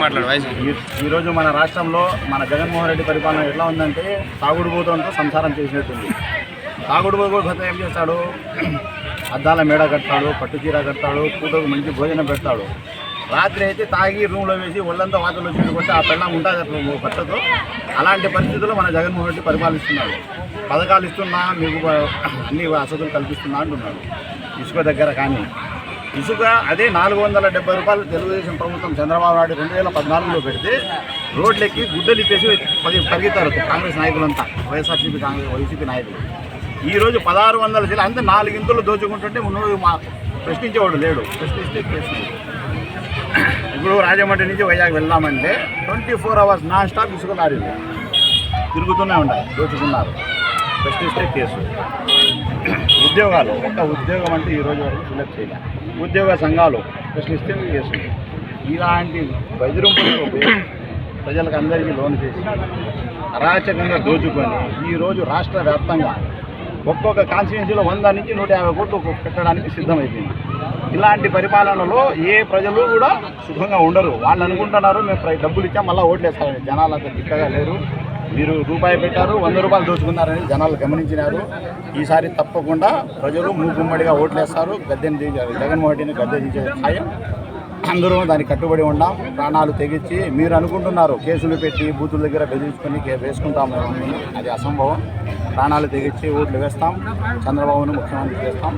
మాట్లాడు ఈ- ఈరోజు మన రాష్ట్రంలో మన జగన్మోహన్ రెడ్డి పరిపాలన ఎట్లా ఉందంటే తాగుడుబోతులతో సంసారం చేసినట్టుంది. తాగుడు భూతం ఏం చేస్తాడు? అద్దాల మేడ కడతాడు పట్టుచీర కడతాడు పూటకు మంచి భోజనం పెడతాడు. రాత్రి అయితే తాగి రూమ్లో వేసి ఒళ్ళంతా వాతలు వచ్చి కొట్టి ఆ పెళ్ళం ఉంటుంది అట్లా పట్టదు అలాంటి పరిస్థితుల్లో మన జగన్మోహన్ రెడ్డి పరిపాలిస్తున్నాడు. పథకాలు ఇస్తున్నా మీకు అన్ని వసతులు కల్పిస్తున్నా అంటున్నాడు. ఇసుక దగ్గర కానీ ఇసుక అదే నాలుగు వందల డెబ్బై రూపాయలు తెలుగుదేశం ప్రభుత్వం చంద్రబాబు నాయుడు రెండు వేల పద్నాలుగులో పెడితే రోడ్లెక్కి గుడ్డలు ఇప్పేసి పది పరిగెత్తారు కాంగ్రెస్ నాయకులంతా వైఎస్ఆర్సీపీ కాంగ్రెస్ వైసీపీ నాయకులు. ఈరోజు పదహారు వందల జిల్లా అంతే నాలుగింతలు దోచుకుంటుంటే నువ్వు మా ప్రశ్నించేవాడు లేడు. ప్రశ్నిస్తే కేసు ఇప్పుడు రాజమండ్రి నుంచి వైజాగ్ వెళ్దామంటే twenty four hours non stop ఇసుక లారీలు తిరుగుతూనే ఉన్నాయి దోచుకున్నారు. ప్రశ్నిస్తే కేసు ఉద్యోగాలు ఒక ఉద్యోగం అంటే ఈ రోజు వరకు సెలెక్ట్ చేయలేదు ఉద్యోగ సంఘాలు ప్రశ్నిస్తే కేసు ఇలాంటి బెదిరింపులకు ప్రజలకు అందరికీ లోన్ చేసి అరాచకంగా దోచుకొని ఈరోజు రాష్ట్ర వ్యాప్తంగా ఒక్కొక్క కాన్స్టిట్యున్సీలో వంద నుంచి నూట యాభై కోట్లు పెట్టడానికి సిద్ధమైపోయింది. ఇలాంటి పరిపాలనలో ఏ ప్రజలు కూడా సుఖంగా ఉండరు. వాళ్ళు అనుకుంటున్నారు మేము డబ్బులు ఇచ్చాం మళ్ళీ ఓట్లు వేస్తారని జనాలు అంత తిక్కగా లేరు. మీరు రూపాయి పెట్టారు వంద రూపాయలు దోచుకున్నారని జనాలు గమనించినారు. ఈసారి తప్పకుండా ప్రజలు మూకుమ్మడిగా ఓట్లేస్తారు. గద్దెని దిగ జగన్మోహన్ రెడ్డిని గద్దె దించే ఖాయం అందరూ దానికి కట్టుబడి ఉన్నాం ప్రాణాలు తెగించి మీరు అనుకుంటున్నారు కేసులు పెట్టి బూతుల దగ్గర బెదిరించుకొని వేసుకుంటాం అది అసంభవం. ప్రాణాలు తెగించి ఓట్లు వేస్తాం. చంద్రబాబును ముఖ్యమంత్రి చేస్తాం.